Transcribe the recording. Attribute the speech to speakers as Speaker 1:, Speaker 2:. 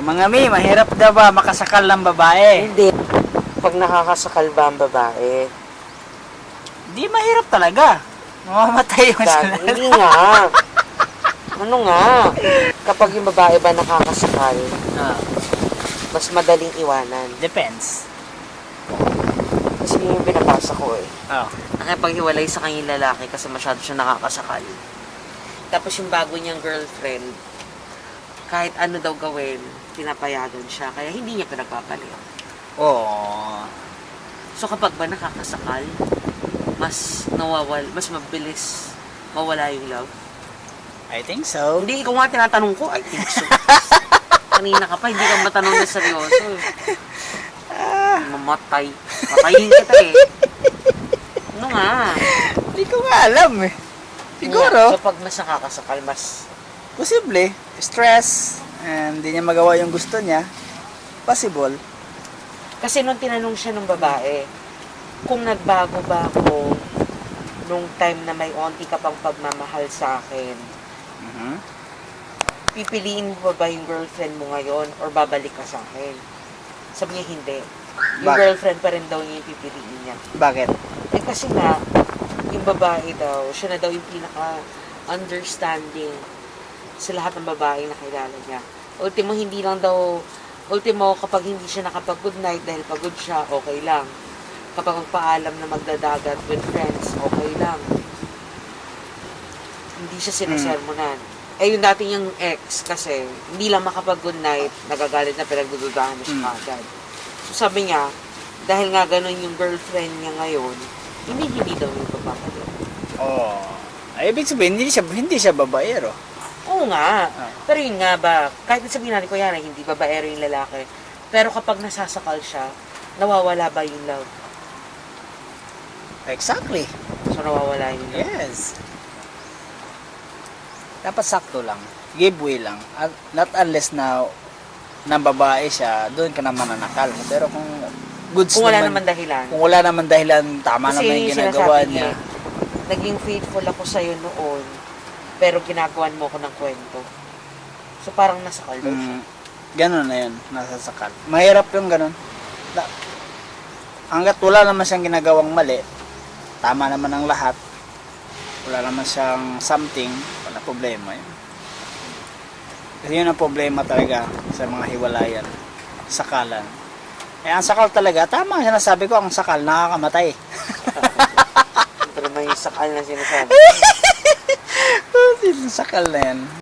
Speaker 1: Mga mi, mahirap daw ba makasakal ng babae?
Speaker 2: Hindi. Pag nakakasakal ba ang babae?
Speaker 1: Di mahirap talaga. Mamamatay yung
Speaker 2: Dahil,
Speaker 1: sila.
Speaker 2: hindi nga. Ano nga? Kapag yung babae ba nakakasakal,
Speaker 1: Ah,
Speaker 2: mas madaling iwanan.
Speaker 1: depends.
Speaker 2: Kasi yun yung binabasa ko eh.
Speaker 1: Oh.
Speaker 2: Nakipaghiwalay sa kanyang lalaki kasi masyado siya nakakasakal. Tapos yung bago niyang girlfriend, kahit ano daw gawin, pinapayagan siya. Kaya hindi niya pinagpapalit.
Speaker 1: Oh.
Speaker 2: So kapag ba nakakasakal, mas nawawal, mas mabilis mawala yung love.
Speaker 1: I think so.
Speaker 2: Hindi, ikaw nga tinatanong ko, I think so. Kanina ka pa, hindi ka matanong na seryoso. eh. Mamatay. Patayin kita eh. Ano nga?
Speaker 1: Hindi ko nga alam eh. Siguro,
Speaker 2: So pag mas nakakasakal, mas...
Speaker 1: posible. Stress, and hindi niya magawa yung gusto niya. Possible.
Speaker 2: Kasi nung tinanong siya ng babae, kung nagbago ba ako nung time na may onti ka pang pagmamahal sa akin,
Speaker 1: Mhm.
Speaker 2: pipiliin mo ba ba yung girlfriend mo ngayon or babalik ka sa akin? Sabi niya, hindi. Yung
Speaker 1: Bakit?
Speaker 2: girlfriend pa rin daw niya yung pipiliin niya.
Speaker 1: Bakit?
Speaker 2: Eh kasi nga, yung babae daw, siya na daw yung pinaka-understanding sa lahat ng babae na kilala niya. Ultimo, hindi lang daw, ultimo, kapag hindi siya nakapag-good night dahil pagod siya, okay lang. Kapag magpaalam na magdadagat with friends, okay lang. Hindi siya sinasermonan. Eh, yung dating yung ex, kasi, hindi lang makapag-good night, nagagalit na pinagdududahan na siya
Speaker 1: Mm.
Speaker 2: agad. So, sabi niya, dahil nga ganun yung girlfriend niya ngayon, hindi hindi daw yung papapalit.
Speaker 1: Oh. Ay, ibig sabihin, hindi siya, hindi siya babaero.
Speaker 2: Oo nga.
Speaker 1: Ah.
Speaker 2: Pero yun nga ba, kahit sabihin natin ko yan, eh, hindi babaero yung lalaki. Pero kapag nasasakal siya, nawawala ba yung love?
Speaker 1: Exactly.
Speaker 2: So nawawala yung love.
Speaker 1: Yes. Dapat sakto lang. Give way lang. At not unless na ng babae siya, doon ka naman nanakal. Pero kung goods
Speaker 2: Kung wala
Speaker 1: naman,
Speaker 2: naman dahilan.
Speaker 1: kung wala naman dahilan, tama
Speaker 2: Kasi
Speaker 1: naman
Speaker 2: yun
Speaker 1: yung ginagawa
Speaker 2: sinasabi
Speaker 1: niya.
Speaker 2: niya. Naging faithful ako sa'yo noon, pero ginagawan mo ko ng kwento. So parang nasakal daw siya.
Speaker 1: Mm, ganun na yun, nasasakal. Mahirap yung ganun. Na, hanggat wala naman siyang ginagawang mali, tama naman ang lahat, wala naman siyang something, wala problema yun. Kasi yun ang problema talaga sa mga hiwalayan, sakalan. Eh, ang sakal talaga, tama ang sinasabi ko, ang sakal nakakamatay.
Speaker 2: Pero may sakal na sinasabi.
Speaker 1: Sakal na yan.